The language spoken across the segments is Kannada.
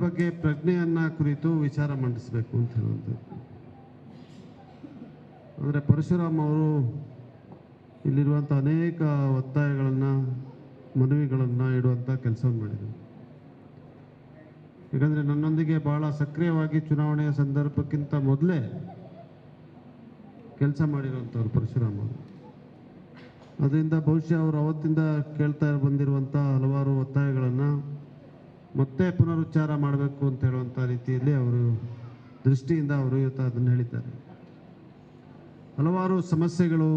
ಬಗ್ಗೆ ಪ್ರಜ್ಞೆಯನ್ನ ಕುರಿತು ವಿಚಾರ ಮಂಡಿಸಬೇಕು ಅಂತ ಹೇಳುವಂಥದ್ದು. ಅಂದರೆ ಪರಶುರಾಮ್ ಅವರು ಇಲ್ಲಿರುವಂಥ ಅನೇಕ ಒತ್ತಾಯಗಳನ್ನು, ಮನವಿಗಳನ್ನು ಇಡುವಂಥ ಕೆಲಸವನ್ನು ಮಾಡಿದರು. ಯಾಕಂದರೆ ನನ್ನೊಂದಿಗೆ ಭಾಳ ಸಕ್ರಿಯವಾಗಿ ಚುನಾವಣೆಯ ಸಂದರ್ಭಕ್ಕಿಂತ ಮೊದಲೇ ಕೆಲಸ ಮಾಡಿರುವಂಥವ್ರು ಪರಶುರಾಮ್ ಅವರು. ಅದರಿಂದ ಬಹುಶಃ ಅವರು ಅವತ್ತಿಂದ ಕೇಳ್ತಾ ಬಂದಿರುವಂಥ ಹಲವಾರು ಒತ್ತಾಯಗಳನ್ನು ಮತ್ತೆ ಪುನರುಚ್ಚಾರ ಮಾಡಬೇಕು ಅಂತ ಹೇಳುವಂಥ ರೀತಿಯಲ್ಲಿ ಅವರು ದೃಷ್ಟಿಯಿಂದ ಅವರು ಇವತ್ತು ಅದನ್ನು ಹೇಳಿದ್ದಾರೆ. ಹಲವಾರು ಸಮಸ್ಯೆಗಳು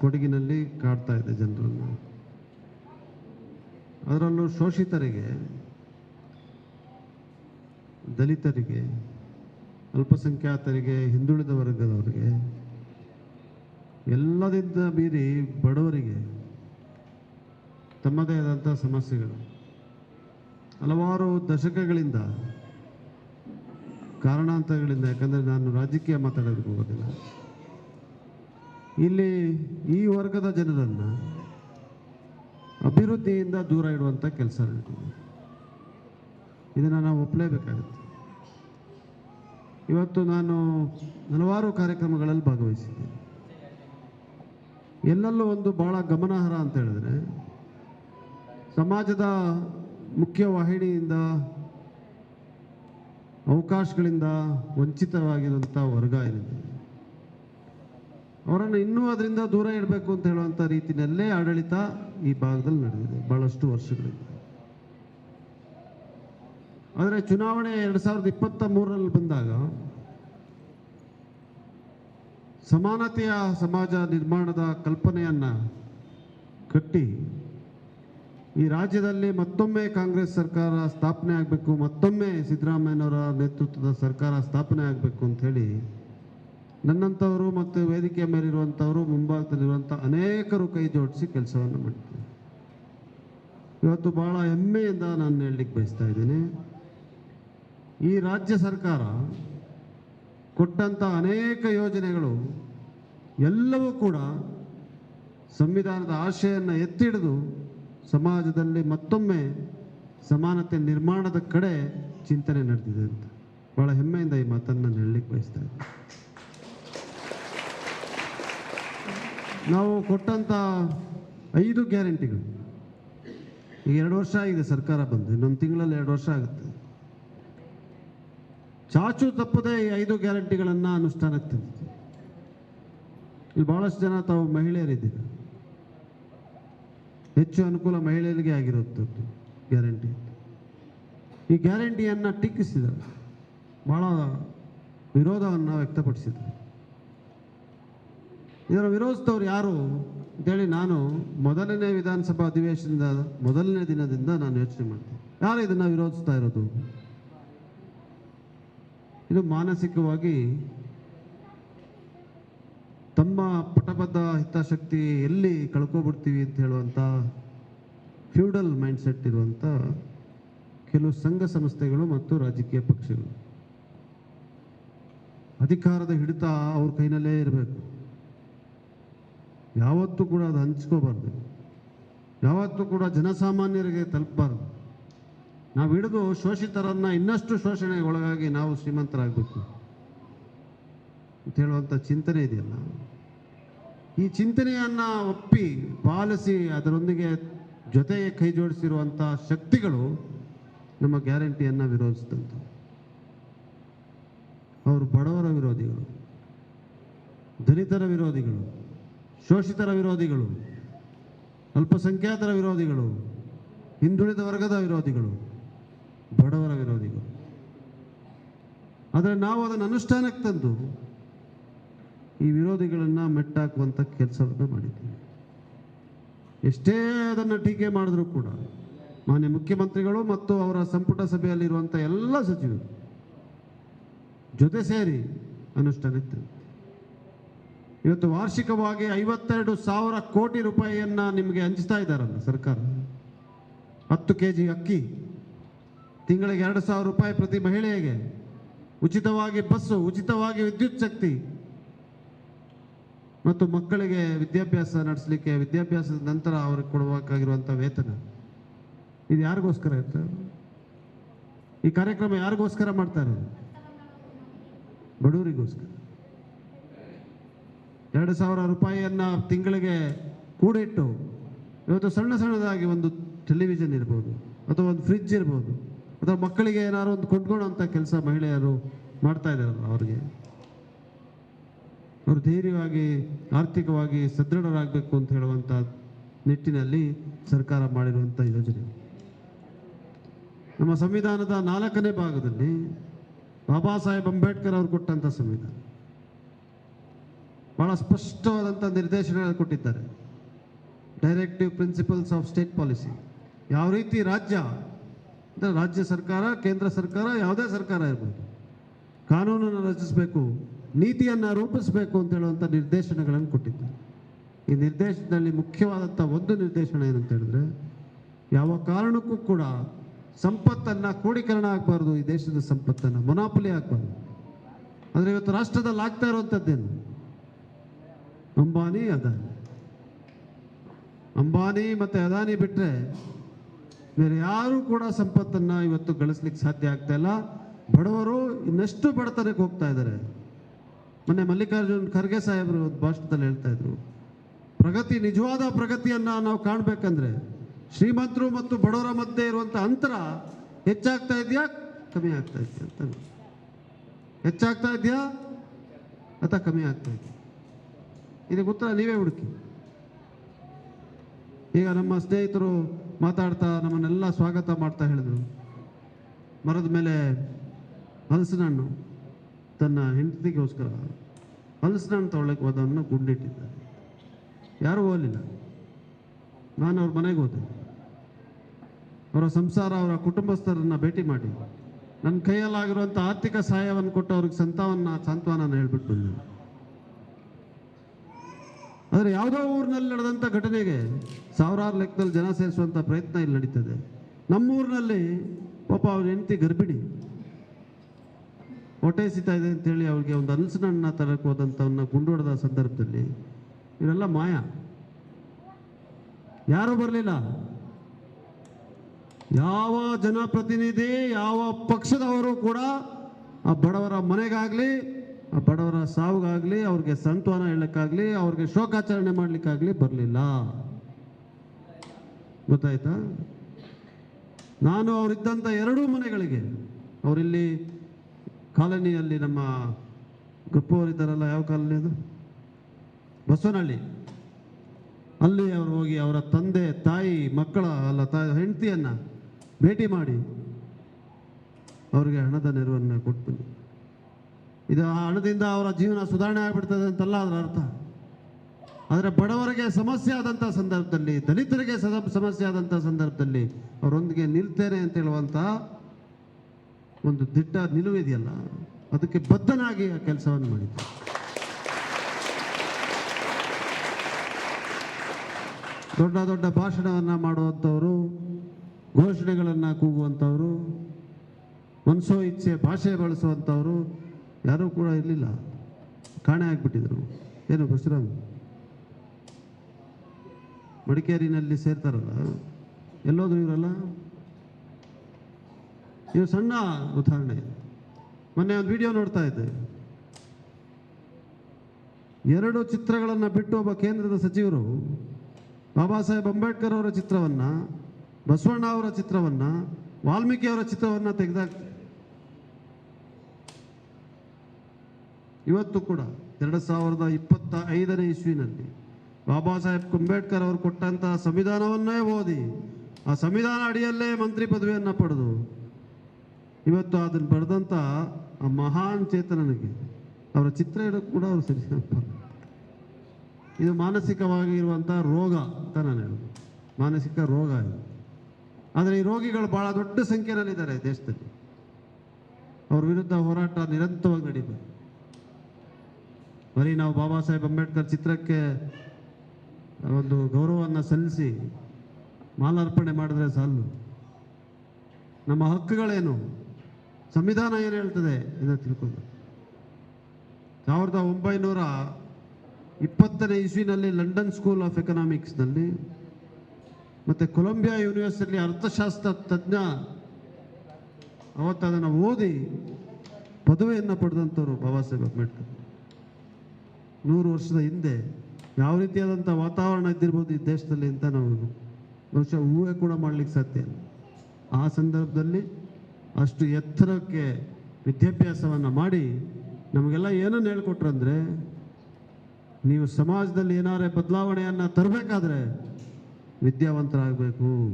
ಕೊಡಗಿನಲ್ಲಿ ಕಾಡ್ತಾ ಇದೆ ಜನರನ್ನು. ಅದರಲ್ಲೂ ಶೋಷಿತರಿಗೆ, ದಲಿತರಿಗೆ, ಅಲ್ಪಸಂಖ್ಯಾತರಿಗೆ, ಹಿಂದುಳಿದ ವರ್ಗದವರಿಗೆ, ಎಲ್ಲದಿಂದ ಮೀರಿ ಬಡವರಿಗೆ ತಮ್ಮದೇ ಆದಂಥ ಸಮಸ್ಯೆಗಳು. ಹಲವಾರು ದಶಕಗಳಿಂದ ಕಾರಣಾಂತರಗಳಿಂದ, ಯಾಕಂದರೆ ನಾನು ರಾಜಕೀಯ ಮಾತಾಡೋದಕ್ಕೆ ಹೋಗೋದಿಲ್ಲ. ಇಲ್ಲಿ ಈ ವರ್ಗದ ಜನರನ್ನು ಅಭಿವೃದ್ಧಿಯಿಂದ ದೂರ ಇಡುವಂಥ ಕೆಲಸ ನಡೆದಿದೆ ಇದನ್ನು ನಾವು ಒಪ್ಪಲೇಬೇಕಾಗುತ್ತೆ ಇವತ್ತು ನಾನು ಹಲವಾರು ಕಾರ್ಯಕ್ರಮಗಳಲ್ಲಿ ಭಾಗವಹಿಸಿದ್ದೇನೆ. ಎಲ್ಲೆಲ್ಲೂ ಒಂದು ಭಾಳ ಗಮನಾರ್ಹ ಅಂತ ಹೇಳಿದ್ರೆ, ಸಮಾಜದ ಮುಖ್ಯ ವಾಹಿನಿಯಿಂದ ಅವಕಾಶಗಳಿಂದ ವಂಚಿತವಾಗಿರುವಂಥ ವರ್ಗ ಏನಿದೆ? ಅವರನ್ನು ಇನ್ನೂ ಅದರಿಂದ ದೂರ ಇಡಬೇಕು ಅಂತ ಹೇಳುವಂಥ ರೀತಿಯಲ್ಲೇ ಆಡಳಿತ ಈ ಭಾಗದಲ್ಲಿ ನಡೆದಿದೆ, ಬಹಳಷ್ಟು ವರ್ಷಗಳಿಂದ. ಆದರೆ ಚುನಾವಣೆ ಎರಡು ಸಾವಿರದ ಇಪ್ಪತ್ತ ಮೂರರಲ್ಲಿ ಬಂದಾಗ ಸಮಾನತೆಯ ಸಮಾಜ ನಿರ್ಮಾಣದ ಕಲ್ಪನೆಯನ್ನು ಕಟ್ಟಿ ಈ ರಾಜ್ಯದಲ್ಲಿ ಮತ್ತೊಮ್ಮೆ ಕಾಂಗ್ರೆಸ್ ಸರ್ಕಾರ ಸ್ಥಾಪನೆ ಆಗಬೇಕು, ಮತ್ತೊಮ್ಮೆ ಸಿದ್ದರಾಮಯ್ಯನವರ ನೇತೃತ್ವದ ಸರ್ಕಾರ ಸ್ಥಾಪನೆ ಆಗಬೇಕು ಅಂತ ಹೇಳಿ ನನ್ನಂಥವರು ಮತ್ತು ವೇದಿಕೆಯ ಮೇಲಿರುವಂಥವರು ಮುಂಭಾಗದಲ್ಲಿರುವಂಥ ಅನೇಕರು ಕೈ ಜೋಡಿಸಿ ಕೆಲಸವನ್ನು ಮಾಡಿದ್ದಾರೆ. ಇವತ್ತು ಭಾಳ ಹೆಮ್ಮೆಯಿಂದ ನಾನು ಹೇಳಲಿಕ್ಕೆ ಬಯಸ್ತಾ ಇದ್ದೀನಿ. ಈ ರಾಜ್ಯ ಸರ್ಕಾರ ಕೊಟ್ಟಂಥ ಅನೇಕ ಯೋಜನೆಗಳು ಎಲ್ಲವೂ ಕೂಡ ಸಂವಿಧಾನದ ಆಶೆಯನ್ನು ಎತ್ತಿಡಿದು ಸಮಾಜದಲ್ಲಿ ಮತ್ತೊಮ್ಮೆ ಸಮಾನತೆ ನಿರ್ಮಾಣದ ಕಡೆ ಚಿಂತನೆ ನಡೆದಿದೆ ಅಂತ. ಬಹಳ ಹೆಮ್ಮೆಯಿಂದ ಈ ಮಾತನ್ನು ನಾನು ಹೇಳಲಿಕ್ಕೆ ಬಯಸ್ತಾ ಇದ್ದೀನಿ. ನಾವು ಕೊಟ್ಟಂಥ ಐದು ಗ್ಯಾರಂಟಿಗಳು. ಈಗ ಎರಡು ವರ್ಷ ಆಗಿದೆ ಸರ್ಕಾರ ಬಂದು. ಇನ್ನೊಂದು ತಿಂಗಳಲ್ಲಿ ಎರಡು ವರ್ಷ ಆಗುತ್ತೆ. ಚಾಚು ತಪ್ಪದೆ ಈ ಐದು ಗ್ಯಾರಂಟಿಗಳನ್ನು ಅನುಷ್ಠಾನಕ್ಕೆ ತಂದಿದೆ. ಇಲ್ಲಿ ಭಾಳಷ್ಟು ಜನ ತಾವು ಮಹಿಳೆಯರಿದ್ದೀರಿ? ಹೆಚ್ಚು ಅನುಕೂಲ ಮಹಿಳೆಯರಿಗೆ ಆಗಿರುತ್ತದ್ದು ಗ್ಯಾರಂಟಿ ಈ ಗ್ಯಾರಂಟಿಯನ್ನು ಟೀಕಿಸಿದರು ಭಾಳ ವಿರೋಧವನ್ನು ವ್ಯಕ್ತಪಡಿಸಿದರು. ಇದರ ವಿರೋಧಿಸಿದವರು ಯಾರು ಅಂತೇಳಿ ನಾನು ಮೊದಲನೇ ವಿಧಾನಸಭಾ ಅಧಿವೇಶನದ ಮೊದಲನೇ ದಿನದಿಂದ ನಾನು ಯೋಚನೆ ಮಾಡ್ತೀನಿ. ಯಾರು ಇದನ್ನು ವಿರೋಧಿಸ್ತಾ ಇರೋದು? ಇದು ಮಾನಸಿಕವಾಗಿ ತಮ್ಮ ಪಟಬದ್ಧ ಹಿತಾಸಕ್ತಿ ಎಲ್ಲಿ ಕಳ್ಕೊಬಿಡ್ತೀವಿ ಅಂತ ಹೇಳುವಂಥ ಫ್ಯೂಡಲ್ ಮೈಂಡ್ಸೆಟ್ ಇರುವಂಥ ಕೆಲವು ಸಂಘ ಸಂಸ್ಥೆಗಳು ಮತ್ತು ರಾಜಕೀಯ ಪಕ್ಷಗಳು. ಅಧಿಕಾರದ ಹಿಡಿತ ಅವ್ರ ಕೈನಲ್ಲೇ ಇರಬೇಕು. ಯಾವತ್ತೂ ಕೂಡ ಅದು ಹಂಚ್ಕೋಬಾರ್ದು. ಯಾವತ್ತೂ ಕೂಡ ಜನಸಾಮಾನ್ಯರಿಗೆ ತಲುಪಬಾರ್ದು. ನಾವು ಹಿಡಿದು ಶೋಷಿತರನ್ನು ಇನ್ನಷ್ಟು ಶೋಷಣೆಗೆ ಒಳಗಾಗಿ ನಾವು ಶ್ರೀಮಂತರಾಗಬೇಕು. ಅಂತ ಹೇಳುವಂಥ ಚಿಂತನೆ ಇದೆಯಲ್ಲ. ಈ ಚಿಂತನೆಯನ್ನ ಒಪ್ಪಿ ಪಾಲಿಸಿ ಅದರೊಂದಿಗೆ ಜೊತೆಗೆ ಕೈ ಜೋಡಿಸಿರುವಂಥ ಶಕ್ತಿಗಳು ನಮ್ಮ ಗ್ಯಾರಂಟಿಯನ್ನು ವಿರೋಧಿಸಿದಂಥ ಅವರು ಬಡವರ ವಿರೋಧಿಗಳು, ದಲಿತರ ವಿರೋಧಿಗಳು, ಶೋಷಿತರ ವಿರೋಧಿಗಳು, ಅಲ್ಪಸಂಖ್ಯಾತರ ವಿರೋಧಿಗಳು, ಹಿಂದುಳಿದ ವರ್ಗದ ವಿರೋಧಿಗಳು, ಬಡವರ ವಿರೋಧಿಗಳು. ಆದರೆ ನಾವು ಅದನ್ನು ಅನುಷ್ಠಾನಕ್ಕೆ ತಂದು ಈ ವಿರೋಧಿಗಳನ್ನು ಮೆಟ್ಟಾಕುವಂಥ ಕೆಲಸವನ್ನು ಮಾಡಿದ್ದೀವಿ ಎಷ್ಟೇ ಅದನ್ನು ಟೀಕೆ ಮಾಡಿದ್ರು ಕೂಡ ಮಾನ್ಯ ಮುಖ್ಯಮಂತ್ರಿಗಳು ಮತ್ತು ಅವರ ಸಂಪುಟ ಸಭೆಯಲ್ಲಿರುವಂಥ ಎಲ್ಲ ಸಚಿವರು ಜೊತೆ ಸೇರಿ ತಂದಿದ್ದೀವಿ. ಇವತ್ತು ವಾರ್ಷಿಕವಾಗಿ ಐವತ್ತೆರಡು ಸಾವಿರ ಕೋಟಿ ರೂಪಾಯಿಯನ್ನು ನಿಮಗೆ ಹಂಚ್ತಾ ಇದ್ದಾರಲ್ಲ ಸರ್ಕಾರ ಹತ್ತು ಕೆ ಜಿ ಅಕ್ಕಿ, ತಿಂಗಳಿಗೆ ಎರಡು ಸಾವಿರ ರೂಪಾಯಿ ಪ್ರತಿ ಮಹಿಳೆಗೆ ಉಚಿತವಾಗಿ ಬಸ್ಸು, ಉಚಿತವಾಗಿ ವಿದ್ಯುತ್ ಶಕ್ತಿ ಮತ್ತು ಮಕ್ಕಳಿಗೆ ವಿದ್ಯಾಭ್ಯಾಸ ನಡೆಸಲಿಕ್ಕೆ, ವಿದ್ಯಾಭ್ಯಾಸದ ನಂತರ ಅವ್ರಿಗೆ ಕೊಡಬೇಕಾಗಿರುವಂಥ ವೇತನ. ಇದು ಯಾರಿಗೋಸ್ಕರ ಇರ್ತದೆ ಈ ಕಾರ್ಯಕ್ರಮ ಯಾರಿಗೋಸ್ಕರ ಮಾಡ್ತಾರೆ? ಬಡವರಿಗೋಸ್ಕರ. ಎರಡು ಸಾವಿರ ರೂಪಾಯಿಯನ್ನು ತಿಂಗಳಿಗೆ ಕೂಡಿಟ್ಟು, ಇವತ್ತು ಸಣ್ಣ ಸಣ್ಣದಾಗಿ ಒಂದು ಟೆಲಿವಿಷನ್ ಇರ್ಬೋದು, ಅಥವಾ ಒಂದು ಫ್ರಿಡ್ಜ್ ಇರ್ಬೋದು, ಅಥವಾ ಮಕ್ಕಳಿಗೆ ಏನಾದ್ರು ಒಂದು ಕೊಂಡ್ಕೊಳ್ಳೋಂಥ ಕೆಲಸ ಮಹಿಳೆಯರು ಮಾಡ್ತಾ ಇದ್ದಾರಲ್ಲ ಅವ್ರಿಗೆ. ಅವರು ಧೈರ್ಯವಾಗಿ, ಆರ್ಥಿಕವಾಗಿ ಸದೃಢರಾಗಬೇಕು ಅಂತ ಹೇಳುವಂಥ ನಿಟ್ಟಿನಲ್ಲಿ ಸರ್ಕಾರ ಮಾಡಿರುವಂಥ ಯೋಜನೆ. ನಮ್ಮ ಸಂವಿಧಾನದ ನಾಲ್ಕನೇ ಭಾಗದಲ್ಲಿ ಬಾಬಾ ಸಾಹೇಬ್ ಅಂಬೇಡ್ಕರ್ ಅವರು ಕೊಟ್ಟಂಥ ಸಂವಿಧಾನ. ಬಹಳ ಸ್ಪಷ್ಟವಾದಂಥ ನಿರ್ದೇಶನಗಳನ್ನು ಕೊಟ್ಟಿದ್ದಾರೆ. Directive principles of state policy ಯಾವ ರೀತಿ ರಾಜ್ಯ, ಅಂದರೆ ರಾಜ್ಯ ಸರ್ಕಾರ, ಕೇಂದ್ರ ಸರ್ಕಾರ, ಯಾವುದೇ ಸರ್ಕಾರ ಇರ್ಬೋದು, ಕಾನೂನನ್ನು ರಚಿಸಬೇಕು ನೀತಿಯನ್ನು ರೂಪಿಸಬೇಕು ಅಂತ ಹೇಳುವಂಥ ನಿರ್ದೇಶನಗಳನ್ನು ಕೊಟ್ಟಿದ್ದಾರೆ. ಈ ನಿರ್ದೇಶನದಲ್ಲಿ ಮುಖ್ಯವಾದಂಥ ಒಂದು ನಿರ್ದೇಶನ ಏನಂತ ಹೇಳಿದ್ರೆ, ಯಾವ ಕಾರಣಕ್ಕೂ ಕೂಡ ಸಂಪತ್ತನ್ನು ಕ್ರೋಢೀಕರಣ ಆಗಬಾರ್ದು, ಈ ದೇಶದ ಸಂಪತ್ತನ್ನು ಮೊನಾಪಲಿ ಆಗಬಾರ್ದು. ಆದರೆ ಇವತ್ತು ರಾಷ್ಟ್ರದಲ್ಲಿ ಆಗ್ತಾ ಇರುವಂಥದ್ದೇನು ಅಂಬಾನಿ, ಅದಾನಿ. ಅಂಬಾನಿ ಮತ್ತು ಅದಾನಿ ಬಿಟ್ಟರೆ ಬೇರೆ ಯಾರೂ ಕೂಡ ಸಂಪತ್ತನ್ನು ಇವತ್ತು ಗಳಿಸ್ಲಿಕ್ಕೆ ಸಾಧ್ಯ ಆಗ್ತಾ ಇಲ್ಲ. ಬಡವರು ಇನ್ನಷ್ಟು ಬಡತನಕ್ಕೆ ಹೋಗ್ತಾ ಇದ್ದಾರೆ. ಮೊನ್ನೆ ಮಲ್ಲಿಕಾರ್ಜುನ್ ಖರ್ಗೆ ಸಾಹೇಬರು ಭಾಷಣದಲ್ಲಿ ಹೇಳ್ತಾ ಇದ್ರು, ಪ್ರಗತಿ, ನಿಜವಾದ ಪ್ರಗತಿಯನ್ನ ನಾವು ಕಾಣಬೇಕಂದ್ರೆ ಶ್ರೀಮಂತರು ಮತ್ತು ಬಡವರ ಮಧ್ಯೆ ಇರುವಂಥ ಅಂತರ ಹೆಚ್ಚಾಗ್ತಾ ಇದೆಯಾ, ಕಮ್ಮಿ ಆಗ್ತಾ ಇದೆಯಾ ಅಂತ ಹೆಚ್ಚಾಗ್ತಾ ಇದೆಯಾ ಅಥವಾ ಕಮ್ಮಿ ಆಗ್ತಾ ಇದೆ ಇದಕ್ಕೆ ಉತ್ತರ ನೀವೇ ಹುಡುಕಿ. ಈಗ ನಮ್ಮ ಸ್ನೇಹಿತರು ಮಾತಾಡ್ತಾ ನಮ್ಮನ್ನೆಲ್ಲ ಸ್ವಾಗತ ಮಾಡ್ತಾ ಹೇಳಿದರು. ಮರದ ಮೇಲೆ ಹಲಸಿನ ಹಣ್ಣು ತನ್ನ ಹೆಂಡತಿಗೋಸ್ಕರ ಹಲಸಿನ ತೊಗೊಳಕ್ಕೆ ಹೋದವನ್ನ ಗುಂಡಿಟ್ಟಿದ್ದಾರೆ. ಯಾರೂ ಹೋಗಲಿಲ್ಲ. ನಾನು ಅವ್ರ ಮನೆಗೆ ಹೋದೆ. ಅವರ ಸಂಸಾರ, ಅವರ ಕುಟುಂಬಸ್ಥರನ್ನ ಭೇಟಿ ಮಾಡಿ. ನನ್ನ ಕೈಯಲ್ಲಾಗಿರುವಂಥ ಆರ್ಥಿಕ ಸಹಾಯವನ್ನು ಕೊಟ್ಟು ಅವ್ರಿಗೆ ಸಂತಾವನ್ನ ಸಾಂತ್ವನ ಹೇಳ್ಬಿಟ್ಟು ಬಂದೆ. ಆದರೆ ಯಾವುದೋ ಊರಿನಲ್ಲಿ ನಡೆದಂಥ ಘಟನೆಗೆ ಸಾವಿರಾರು ಲೆಕ್ಕದಲ್ಲಿ ಜನ ಸೇರಿಸುವಂಥ ಪ್ರಯತ್ನ ಇಲ್ಲಿ ನಡೀತದೆ. ನಮ್ಮೂರಿನಲ್ಲಿ ಪಾಪ ಅವ್ರ ಹೆಂಡತಿ ಗರ್ಭಿಣಿ. ಹೊಟ್ಟೆ ಸಿಗ್ತಾ ಇದೆ ಅಂತೇಳಿ ಅವ್ರಿಗೆ ಒಂದು ಹಣ್ಣ ತರಕ್ಕೆ ಹೋದಂಥವನ್ನ ಸಂದರ್ಭದಲ್ಲಿ. ಇವೆಲ್ಲ ಮಾಯ. ಯಾರೂ ಬರಲಿಲ್ಲ. ಯಾವ ಜನಪ್ರತಿನಿಧಿ, ಯಾವ ಪಕ್ಷದವರು ಕೂಡ ಆ ಬಡವರ ಮನೆಗಾಗಲಿ, ಆ ಬಡವರ ಸಾವಿಗಾಗಲಿ, ಅವ್ರಿಗೆ ಸಂತ್ವನ ಹೇಳಕ್ಕಾಗಲಿ, ಅವ್ರಿಗೆ ಶೋಕಾಚರಣೆ ಮಾಡಲಿಕ್ಕಾಗಲಿ ಬರಲಿಲ್ಲ. ಗೊತ್ತಾಯ್ತಾ? ನಾನು ಅವರಿದ್ದಂಥ ಎರಡೂ ಮನೆಗಳಿಗೆ, ಅವರಿಲ್ಲಿ ಕಾಲನಿಯಲ್ಲಿ ನಮ್ಮ ಗಪ್ಪವರಿದ್ದಾರಲ್ಲ ಯಾವ ಕಾಲನಿ ಅದು? ಬಸವನಹಳ್ಳಿ. ಅಲ್ಲಿ ಅವರು ಹೋಗಿ ಅವರ ತಂದೆ, ತಾಯಿ, ಮಕ್ಕಳ, ಅಲ್ಲ ತಾಯಿ ಹೆಂಡತಿಯನ್ನು ಭೇಟಿ ಮಾಡಿ ಅವರಿಗೆ ಹಣದ ನೆರವನ್ನು ಕೊಟ್ಟು ಇದು ಆ ಹಣದಿಂದ ಅವರ ಜೀವನ ಸುಧಾರಣೆ ಆಗಿಬಿಡ್ತದೆ ಅಂತಲ್ಲ ಅದರ ಅರ್ಥ. ಆದರೆ ಬಡವರಿಗೆ ಸಮಸ್ಯೆ ಆದಂಥ ಸಂದರ್ಭದಲ್ಲಿ, ದಲಿತರಿಗೆ ಸಮಸ್ಯೆ ಆದಂಥ ಸಂದರ್ಭದಲ್ಲಿ ಅವರೊಂದಿಗೆ ನಿಲ್ತೇನೆ ಅಂತ ಹೇಳುವಂಥ ಒಂದು ದಿಟ್ಟ ನಿಲುವಿದೆಯಲ್ಲ, ಅದಕ್ಕೆ ಬದ್ಧನಾಗಿ ಆ ಕೆಲಸವನ್ನು ಮಾಡಿದ್ದೆ ದೊಡ್ಡ ದೊಡ್ಡ ಭಾಷಣವನ್ನು ಮಾಡುವಂಥವರು, ಘೋಷಣೆಗಳನ್ನು ಕೂಗುವಂಥವರು, ಮನಸೋ ಇಚ್ಛೆ ಭಾಷೆ ಬಳಸುವಂಥವರು ಯಾರೂ ಕೂಡ ಇರಲಿಲ್ಲ. ಕಾಣೆ ಆಗಿಬಿಟ್ಟಿದ್ರು. ಏನು ಬಸರಾಮ್ ಮಡಿಕೇರಿನಲ್ಲಿ ಸೇರ್ತಾರಲ್ಲ, ಎಲ್ಲೋದ್ರು ಇವರಲ್ಲ ಇವು ಸಣ್ಣ ಉದಾಹರಣೆ. ಮೊನ್ನೆ ಒಂದು ವಿಡಿಯೋ ನೋಡ್ತಾ ಇದ್ದೆ. ಎರಡು ಚಿತ್ರಗಳನ್ನು ಬಿಟ್ಟು ಒಬ್ಬ ಕೇಂದ್ರದ ಸಚಿವರು ಬಾಬಾ ಸಾಹೇಬ್ ಅಂಬೇಡ್ಕರ್ ಅವರ ಚಿತ್ರವನ್ನ, ಬಸವಣ್ಣ ಅವರ ಚಿತ್ರವನ್ನ, ವಾಲ್ಮೀಕಿ ಅವರ ಚಿತ್ರವನ್ನ ತೆಗೆದಾಕ್ತಾರೆ ಇವತ್ತು ಕೂಡ ಎರಡು ಸಾವಿರದ ಇಪ್ಪತ್ತ ಐದನೇ ಇಸ್ವಿನಲ್ಲಿ ಬಾಬಾ ಸಾಹೇಬ್ ಅಂಬೇಡ್ಕರ್ ಅವರು ಕೊಟ್ಟಂತಹ ಸಂವಿಧಾನವನ್ನೇ ಓದಿ, ಆ ಸಂವಿಧಾನ ಅಡಿಯಲ್ಲೇ ಮಂತ್ರಿ ಪದವಿಯನ್ನು ಪಡೆದು ಇವತ್ತು ಅದನ್ನು ಬರೆದಂಥ ಮಹಾನ್ ಚೇತನನಿಗೆ ಅವರ ಚಿತ್ರ ಇಡೋಕ್ಕೆ ಕೂಡ ಅವರು ಸರಿ ಇದು ಮಾನಸಿಕವಾಗಿ ಇರುವಂಥ ರೋಗ ಅಂತ ನಾನು ಹೇಳೋದು. ಮಾನಸಿಕ ರೋಗ ಇದು. ಆದರೆ ಈ ರೋಗಿಗಳು ಬಹಳ ದೊಡ್ಡ ಸಂಖ್ಯೆಯಲ್ಲಿದ್ದಾರೆ ದೇಶದಲ್ಲಿ. ಅವ್ರ ವಿರುದ್ಧ ಹೋರಾಟ ನಿರಂತರವಾಗಿ ನಡೀತದೆ ಬರೀ ನಾವು ಬಾಬಾ ಸಾಹೇಬ್ ಅಂಬೇಡ್ಕರ್ ಚಿತ್ರಕ್ಕೆ ಒಂದು ಗೌರವವನ್ನು ಸಲ್ಲಿಸಿ ಮಾಲಾರ್ಪಣೆ ಮಾಡಿದ್ರೆ ಸಾಲು. ನಮ್ಮ ಹಕ್ಕುಗಳೇನು? ಸಂವಿಧಾನ ಏನು ಹೇಳ್ತದೆ ಎಂದು ತಿಳ್ಕೊಂಡು. ಸಾವಿರದ ಒಂಬೈನೂರ ಇಪ್ಪತ್ತನೇ ಇಸ್ವಿನಲ್ಲಿ ಲಂಡನ್ ಸ್ಕೂಲ್ ಆಫ್ ಎಕನಾಮಿಕ್ಸ್ನಲ್ಲಿ ಮತ್ತು ಕೊಲಂಬಿಯಾ ಯೂನಿವರ್ಸಿಟಿ ಅರ್ಥಶಾಸ್ತ್ರ ತಜ್ಞ ಅವತ್ತು ಅದನ್ನು ಓದಿ ಪದವಿಯನ್ನು ಪಡೆದಂಥವ್ರು ಬಾಬಾ ಸಾಹೇಬ್ ಅಂಬೇಡ್ಕರ್. ನೂರು ವರ್ಷದ ಹಿಂದೆ ಯಾವ ರೀತಿಯಾದಂಥ ವಾತಾವರಣ ಇದ್ದಿರ್ಬೋದು ಈ ದೇಶದಲ್ಲಿ ಅಂತ ನಾವು ಬಹುಶಃ ಊಹೆ ಕೂಡ ಮಾಡಲಿಕ್ಕೆ ಸಾಧ್ಯ ಆ ಸಂದರ್ಭದಲ್ಲಿ ಅಷ್ಟು ಎತ್ತರಕ್ಕೆ ವಿದ್ಯಾಭ್ಯಾಸವನ್ನು ಮಾಡಿ ನಮಗೆಲ್ಲ ಏನನ್ನು ಹೇಳ್ಕೊಟ್ರಂದ್ರೆ ನೀವು ಸಮಾಜದಲ್ಲಿ ಏನಾರೇ ಬದಲಾವಣೆಯನ್ನು ತರಬೇಕಾದ್ರೆ ವಿದ್ಯಾವಂತರಾಗಬೇಕು.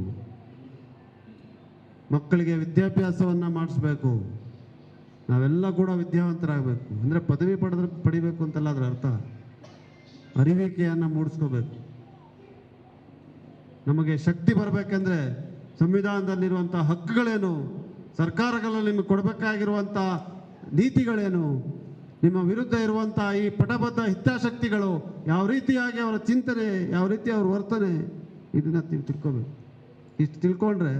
ಮಕ್ಕಳಿಗೆ ವಿದ್ಯಾಭ್ಯಾಸವನ್ನು ಮಾಡಿಸ್ಬೇಕು. ನಾವೆಲ್ಲ ಕೂಡ ವಿದ್ಯಾವಂತರಾಗಬೇಕು. ಅಂದರೆ ಪದವಿ ಪಡೆದ್ರೆ, ಪಡಿಬೇಕು ಅಂತಲ್ಲ ಅದರ ಅರ್ಥ. ಅರಿವಿಕೆಯನ್ನು ಮೂಡಿಸ್ಕೋಬೇಕು. ನಮಗೆ ಶಕ್ತಿ ಬರಬೇಕೆಂದ್ರೆ ಸಂವಿಧಾನದಲ್ಲಿರುವಂಥ ಹಕ್ಕುಗಳೇನು? ಸರ್ಕಾರಗಳು ನಿಮಗೆ ಕೊಡಬೇಕಾಗಿರುವಂಥ ನೀತಿಗಳೇನು? ನಿಮ್ಮ ವಿರುದ್ಧ ಇರುವಂಥ ಈ ಪಟಬದ್ಧ ಹಿತಾಸಕ್ತಿಗಳು ಯಾವ ರೀತಿಯಾಗಿ ಅವರ ಚಿಂತನೆ, ಯಾವ ರೀತಿ ಅವ್ರ ವರ್ತನೆ, ಇದನ್ನು ನೀವು ತಿಳ್ಕೊಬೇಕು. ಇಷ್ಟು ತಿಳ್ಕೊಂಡ್ರೆ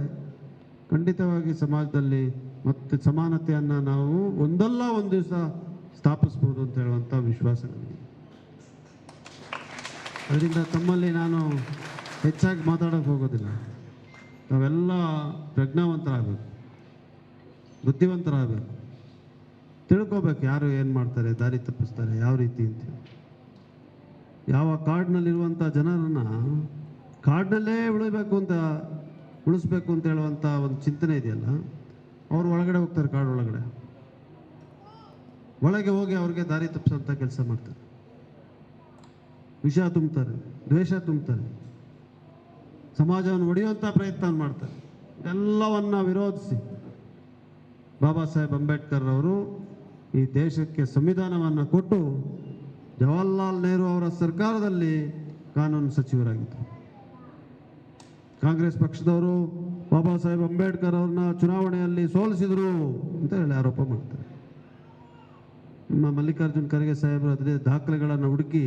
ಖಂಡಿತವಾಗಿ ಸಮಾಜದಲ್ಲಿ ಮತ್ತೆ ಸಮಾನತೆಯನ್ನು ನಾವು ಒಂದಲ್ಲ ಒಂದು ದಿವಸ ಸ್ಥಾಪಿಸ್ಬೋದು ಅಂತ ಹೇಳುವಂಥ ವಿಶ್ವಾಸ ನನಗೆ ಅದರಿಂದ ತಮ್ಮಲ್ಲಿ ನಾನು ಹೆಚ್ಚಾಗಿ ಮಾತಾಡೋಕೆ ಹೋಗೋದಿಲ್ಲ. ನಾವೆಲ್ಲ ಪ್ರಜ್ಞಾವಂತರಾಗಬೇಕು. ಬುದ್ಧಿವಂತರಾಗಬೇಕು ತಿಳ್ಕೊಬೇಕು ಯಾರು ಏನು ಮಾಡ್ತಾರೆ, ದಾರಿ ತಪ್ಪಿಸ್ತಾರೆ, ಯಾವ ರೀತಿ ಅಂತ ಯಾವ ಕಾಡಿನಲ್ಲಿರುವಂಥ ಜನರನ್ನು ಕಾಡಿನಲ್ಲೇ ಉಳಿಬೇಕು ಅಂತ, ಉಳಿಸ್ಬೇಕು ಅಂತ ಹೇಳುವಂಥ ಒಂದು ಚಿಂತನೆ ಇದೆಯಲ್ಲ, ಅವ್ರು ಒಳಗಡೆ ಹೋಗ್ತಾರೆ ಕಾಡು ಒಳಗಡೆ. ಒಳಗೆ ಹೋಗಿ ಅವ್ರಿಗೆ ದಾರಿ ತಪ್ಪಿಸೋಂಥ ಕೆಲಸ ಮಾಡ್ತಾರೆ. ವಿಷ ತುಂಬ್ತಾರೆ, ದ್ವೇಷ ತುಂಬ್ತಾರೆ. ಸಮಾಜವನ್ನು ಒಡೆಯುವಂಥ ಪ್ರಯತ್ನ ಮಾಡ್ತಾರೆ. ಎಲ್ಲವನ್ನ ವಿರೋಧಿಸಿ. ಬಾಬಾ ಸಾಹೇಬ್ ಅಂಬೇಡ್ಕರ್ ಅವರು ಈ ದೇಶಕ್ಕೆ ಸಂವಿಧಾನವನ್ನು ಕೊಟ್ಟು ಜವಾಹರ್ಲಾಲ್ ನೆಹರು ಅವರ ಸರ್ಕಾರದಲ್ಲಿ ಕಾನೂನು ಸಚಿವರಾಗಿದ್ದರು. ಕಾಂಗ್ರೆಸ್ ಪಕ್ಷದವರು ಬಾಬಾ ಸಾಹೇಬ್ ಅಂಬೇಡ್ಕರ್ ಅವ್ರನ್ನ ಚುನಾವಣೆಯಲ್ಲಿ ಸೋಲಿಸಿದರು ಅಂತ ಹೇಳಿ ಆರೋಪ ಮಾಡ್ತಾರೆ. ನಿಮ್ಮ ಮಲ್ಲಿಕಾರ್ಜುನ್ ಖರ್ಗೆ ಸಾಹೇಬರು ಅದೇ ದಾಖಲೆಗಳನ್ನು ಹುಡುಕಿ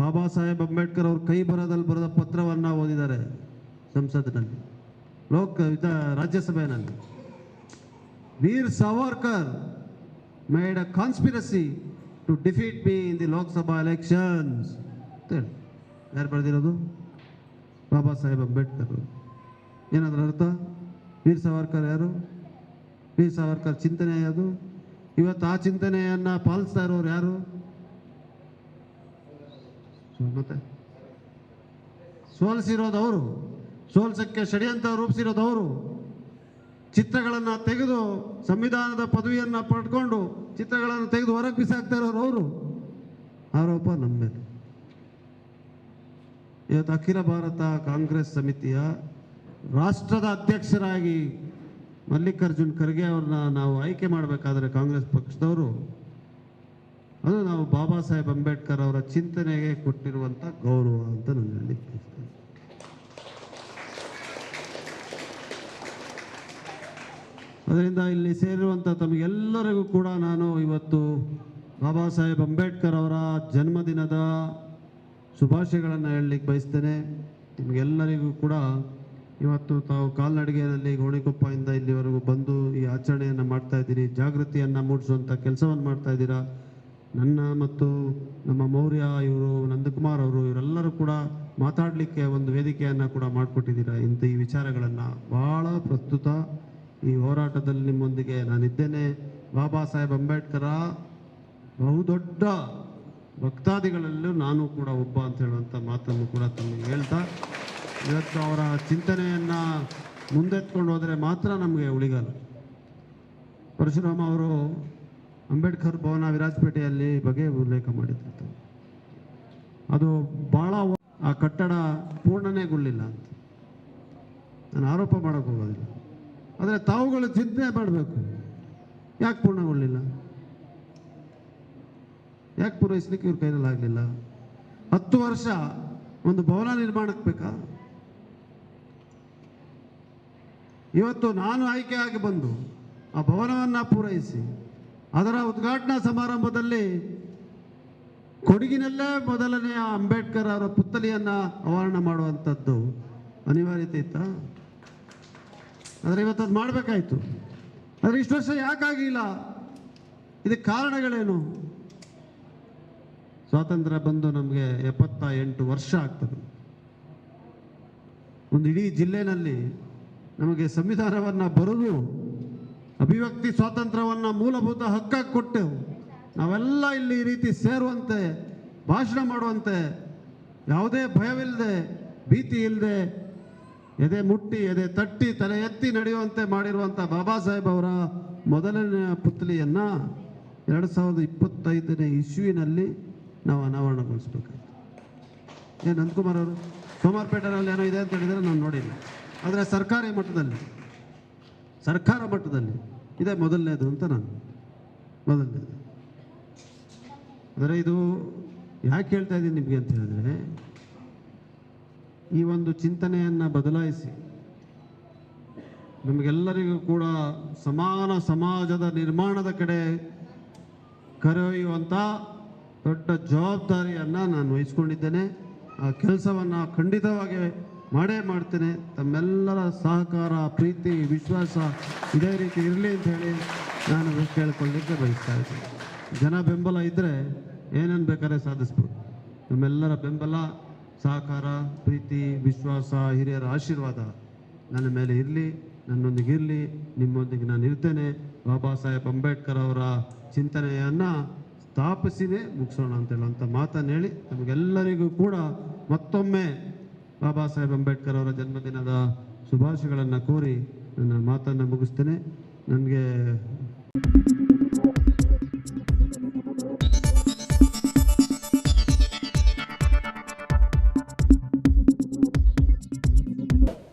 ಬಾಬಾ ಸಾಹೇಬ್ ಅಂಬೇಡ್ಕರ್ ಅವ್ರ ಕೈ ಬರದಲ್ಲಿ ಬರೆದ ಪತ್ರವನ್ನು ಓದಿದ್ದಾರೆ ಸಂಸತ್ತಿನಲ್ಲಿ ಲೋಕ ಇದ ರಾಜ್ಯಸಭೆಯಲ್ಲಿ. Veer Savarkar made a conspiracy to defeat in the Lok Sabha elections ಅಂತ ಹೇಳಿ ಯಾರು ಬರೆದಿರೋದು? ಬಾಬಾ ಸಾಹೇಬ್ ಅಂಬೇಡ್ಕರ್. ಏನಾದ್ರ ಅರ್ಥ? ವೀರ್ ಸಾವರ್ಕರ್ ಯಾರು? ವೀರ್ ಸಾವರ್ಕರ್ ಚಿಂತನೆ ಅದು ಇವತ್ತು ಆ ಚಿಂತನೆಯನ್ನು ಪಾಲಿಸ್ತಾ ಇರೋರು ಯಾರು? ಮತ್ತೆ? ಸೋಲಿಸಿರೋದು ಅವರು ಸೋಲ್ಸಕ್ಕೆ ಷಡ್ಯಂತ್ರ ರೂಪಿಸಿರೋದು ಅವರು ಚಿತ್ರಗಳನ್ನು ತೆಗೆದು ಸಂವಿಧಾನದ ಪದವಿಯನ್ನು ಪಡ್ಕೊಂಡು ಚಿತ್ರಗಳನ್ನು ತೆಗೆದು ಹೊರಗೆ ಬಿಸಾಕ್ತಾ ಇರೋರು ಅವರು. ಆರೋಪ ನಮ್ಮ ಇವತ್ತು ಅಖಿಲ ಭಾರತ ಕಾಂಗ್ರೆಸ್ ಸಮಿತಿಯ ರಾಷ್ಟ್ರದ ಅಧ್ಯಕ್ಷರಾಗಿ ಮಲ್ಲಿಕಾರ್ಜುನ್ ಖರ್ಗೆ ಅವ್ರನ್ನ ನಾವು ಆಯ್ಕೆ ಮಾಡಬೇಕಾದ್ರೆ ಕಾಂಗ್ರೆಸ್ ಪಕ್ಷದವರು. ಅದು ನಾವು ಬಾಬಾ ಸಾಹೇಬ್ ಅಂಬೇಡ್ಕರ್ ಅವರ ಚಿಂತನೆಗೆ ಕೊಟ್ಟಿರುವಂಥ ಗೌರವ ಅಂತ ನಾನು ಹೇಳಲಿಕ್ಕೆ ಬಯಸ್ತೇನೆ ಅದರಿಂದ ಇಲ್ಲಿ ಸೇರಿರುವಂಥ ತಮಗೆಲ್ಲರಿಗೂ ಕೂಡ ನಾನು ಇವತ್ತು ಬಾಬಾ ಸಾಹೇಬ್ ಅಂಬೇಡ್ಕರ್ ಅವರ ಜನ್ಮದಿನದ ಶುಭಾಶಯಗಳನ್ನು ಹೇಳಲಿಕ್ಕೆ ಬಯಸ್ತೇನೆ. ನಿಮಗೆಲ್ಲರಿಗೂ ಕೂಡ ಇವತ್ತು ತಾವು ಕಾಲ್ನಡಿಗೆಯಲ್ಲಿ ಗೋಣಿಕೊಪ್ಪದಿಂದ ಇಲ್ಲಿವರೆಗೂ ಬಂದು ಈ ಆಚರಣೆಯನ್ನು ಮಾಡ್ತಾ ಇದ್ದೀರಿ, ಜಾಗೃತಿಯನ್ನು ಮೂಡಿಸುವಂಥ ಕೆಲಸವನ್ನು ಮಾಡ್ತಾ ಇದ್ದೀರಾ? ನನ್ನ ಮತ್ತು ನಮ್ಮ ಮೌರ್ಯ ಇವರು, ನಂದಕುಮಾರ್ ಅವರು, ಇವರೆಲ್ಲರೂ ಕೂಡ ಮಾತಾಡಲಿಕ್ಕೆ ಒಂದು ವೇದಿಕೆಯನ್ನು ಕೂಡ ಮಾಡಿಕೊಟ್ಟಿದ್ದೀರಾ? ಇಂಥ ಈ ವಿಚಾರಗಳನ್ನು ಭಾಳ ಪ್ರಸ್ತುತ ಈ ಹೋರಾಟದಲ್ಲಿ ನಿಮ್ಮೊಂದಿಗೆ ನಾನಿದ್ದೇನೆ. ಬಾಬಾ ಸಾಹೇಬ್ ಅಂಬೇಡ್ಕರ, ಬಹುದೊಡ್ಡ ಭಕ್ತಾದಿಗಳಲ್ಲೂ ನಾನು ಕೂಡ ಒಬ್ಬ ಅಂತ ಹೇಳುವಂಥ ಮಾತನ್ನು ಕೂಡ ತಮಗೆ ಹೇಳ್ತಾ, ಇವತ್ತು ಅವರ ಚಿಂತನೆಯನ್ನು ಮುಂದೆತ್ಕೊಂಡು ಹೋದರೆ ಮಾತ್ರ ನಮಗೆ ಉಳಿಗಲ್ಲ. ಪರಶುರಾಮ ಅವರು ಅಂಬೇಡ್ಕರ್ ಭವನ ವಿರಾಜಪೇಟೆಯಲ್ಲಿ ಬಗೆ ಉಲ್ಲೇಖ ಮಾಡಿದ್ರು. ಅದು ಭಾಳ ಆ ಕಟ್ಟಡ ಪೂರ್ಣನೆಗೊಳ್ಳಿಲ್ಲ ಅಂತ. ನಾನು ಆರೋಪ ಮಾಡೋಕೆ ಹೋಗೋದಿಲ್ಲ. ಆದರೆ ತಾವುಗಳು ಚಿಂತನೆ ಮಾಡಬೇಕು. ಯಾಕೆ ಪೂರ್ಣಗೊಳ್ಳಲಿಲ್ಲ ಯಾಕೆ ಪೂರೈಸ್ಲಿಕ್ಕೆ ಇವ್ರ ಕೈನಲ್ಲಿ ಆಗಲಿಲ್ಲ? ಹತ್ತು ವರ್ಷ ಒಂದು ಭವನ ನಿರ್ಮಾಣಕ್ಕೆ ಬೇಕಾ? ಇವತ್ತು ನಾನು ಆಯ್ಕೆಯಾಗಿ ಬಂದು ಆ ಭವನವನ್ನು ಪೂರೈಸಿ, ಅದರ ಉದ್ಘಾಟನಾ ಸಮಾರಂಭದಲ್ಲಿ ಕೊಡಗಿನಲ್ಲೇ ಮೊದಲನೆಯ ಅಂಬೇಡ್ಕರ್ ಅವರ ಪುತ್ಥಳಿಯನ್ನು ಅವರಣ ಮಾಡುವಂಥದ್ದು ಅನಿವಾರ್ಯತೆ ಇತ್ತಾ? ಆದರೆ ಇವತ್ತು ಅದು ಮಾಡಬೇಕಾಯ್ತು. ಆದರೆ ಇಷ್ಟು ವರ್ಷ ಯಾಕಾಗಿಲ್ಲ ಇದಕ್ಕೆ ಕಾರಣಗಳೇನು? ಸ್ವಾತಂತ್ರ್ಯ ಬಂದು ನಮಗೆ ಎಪ್ಪತ್ತ ಎಂಟು ವರ್ಷ ಆಗ್ತದೆ. ಒಂದು ಇಡೀ ಜಿಲ್ಲೆನಲ್ಲಿ ನಮಗೆ ಸಂವಿಧಾನವನ್ನು ಬರೆದು, ಅಭಿವ್ಯಕ್ತಿ ಸ್ವಾತಂತ್ರ್ಯವನ್ನು ಮೂಲಭೂತ ಹಕ್ಕಾಗಿ ಕೊಟ್ಟೆವು ನಾವೆಲ್ಲ ಇಲ್ಲಿ ಈ ರೀತಿ ಸೇರುವಂತೆ, ಭಾಷಣ ಮಾಡುವಂತೆ, ಯಾವುದೇ ಭಯವಿಲ್ಲದೆ, ಭೀತಿ ಇಲ್ಲದೆ ಎದೆ ಮುಟ್ಟಿ, ಎದೆ ತಟ್ಟಿ, ತಲೆ ಎತ್ತಿ ನಡೆಯುವಂತೆ ಮಾಡಿರುವಂಥ ಬಾಬಾ ಸಾಹೇಬ್ ಅವರ ಮೊದಲನೆಯ ಪುತ್ಲಿಯನ್ನು ಎರಡು ಸಾವಿರದ ಇಪ್ಪತ್ತೈದನೇ ಇಸ್ವಿನಲ್ಲಿ ನಾವು ಅನಾವರಣಗೊಳಿಸ್ಬೇಕಾಯ್ತು. ಏನು ನಂದಕುಮಾರ್ ಅವರು? ಸೋಮಾರ್ಪೇಟೆನಲ್ಲಿ ಏನೋ ಇದೆ ಅಂತ ಹೇಳಿದರೆ ನಾನು ನೋಡಿಲ್ಲ. ಆದರೆ ಸರ್ಕಾರಿ ಮಟ್ಟದಲ್ಲಿ, ಸರ್ಕಾರ ಮಟ್ಟದಲ್ಲಿ ಇದೇ ಮೊದಲನೇದು ಅಂತ ನಾನು ಮೊದಲನೇದು. ಅಂದರೆ ಇದು ಯಾಕೆ ಹೇಳ್ತಾ ಇದ್ದೀನಿ ನಿಮಗೆ ಅಂತ ಹೇಳಿದ್ರೆ ಈ ಒಂದು ಚಿಂತನೆಯನ್ನು ಬದಲಾಯಿಸಿ ನಮಗೆಲ್ಲರಿಗೂ ಕೂಡ ಸಮಾನ ಸಮಾಜದ ನಿರ್ಮಾಣದ ಕಡೆ ಕರೆಯೊಯ್ಯುವಂಥ ದೊಡ್ಡ ಜವಾಬ್ದಾರಿಯನ್ನು ನಾನು ವಹಿಸ್ಕೊಂಡಿದ್ದೇನೆ. ಆ ಕೆಲಸವನ್ನು ಖಂಡಿತವಾಗಿ ಮಾಡೇ ಮಾಡ್ತೇನೆ. ತಮ್ಮೆಲ್ಲರ ಸಹಕಾರ, ಪ್ರೀತಿ, ವಿಶ್ವಾಸ ಇದೇ ರೀತಿ ಇರಲಿ ಅಂತ ಹೇಳಿ ನಾನು ಕೇಳ್ಕೊಳ್ಳಿಕ್ಕೆ ಬಯಸ್ತಾ ಇದ್ದೀನಿ. ಜನ ಬೆಂಬಲ ಇದ್ದರೆ ಏನೇನು ಬೇಕಾದ್ರೆ ಸಾಧಿಸ್ಬೋದು. ನಮ್ಮೆಲ್ಲರ ಬೆಂಬಲ ಸಹಕಾರ ಪ್ರೀತಿ, ವಿಶ್ವಾಸ, ಹಿರಿಯರ ಆಶೀರ್ವಾದ ನನ್ನ ಮೇಲೆ ಇರಲಿ, ನನ್ನೊಂದಿಗೆ ಇರಲಿ, ನಿಮ್ಮೊಂದಿಗೆ ನಾನು ಇರ್ತೇನೆ. ಬಾಬಾ ಸಾಹೇಬ್ ಅಂಬೇಡ್ಕರ್ ಅವರ ಚಿಂತನೆಯನ್ನು ಸ್ಥಾಪಿಸಿನೇ ಮುಗಿಸೋಣ ಅಂತ ಹೇಳುವಂಥ ಮಾತನ್ನು ಹೇಳಿ ನಮಗೆಲ್ಲರಿಗೂ ಕೂಡ ಮತ್ತೊಮ್ಮೆ ಬಾಬಾ ಸಾಹೇಬ್ ಅಂಬೇಡ್ಕರ್ ಅವರ ಜನ್ಮದಿನದ ಶುಭಾಶಯಗಳನ್ನು ಕೋರಿ ನನ್ನ ಮಾತನ್ನು ಮುಗಿಸ್ತೇನೆ. ನನಗೆ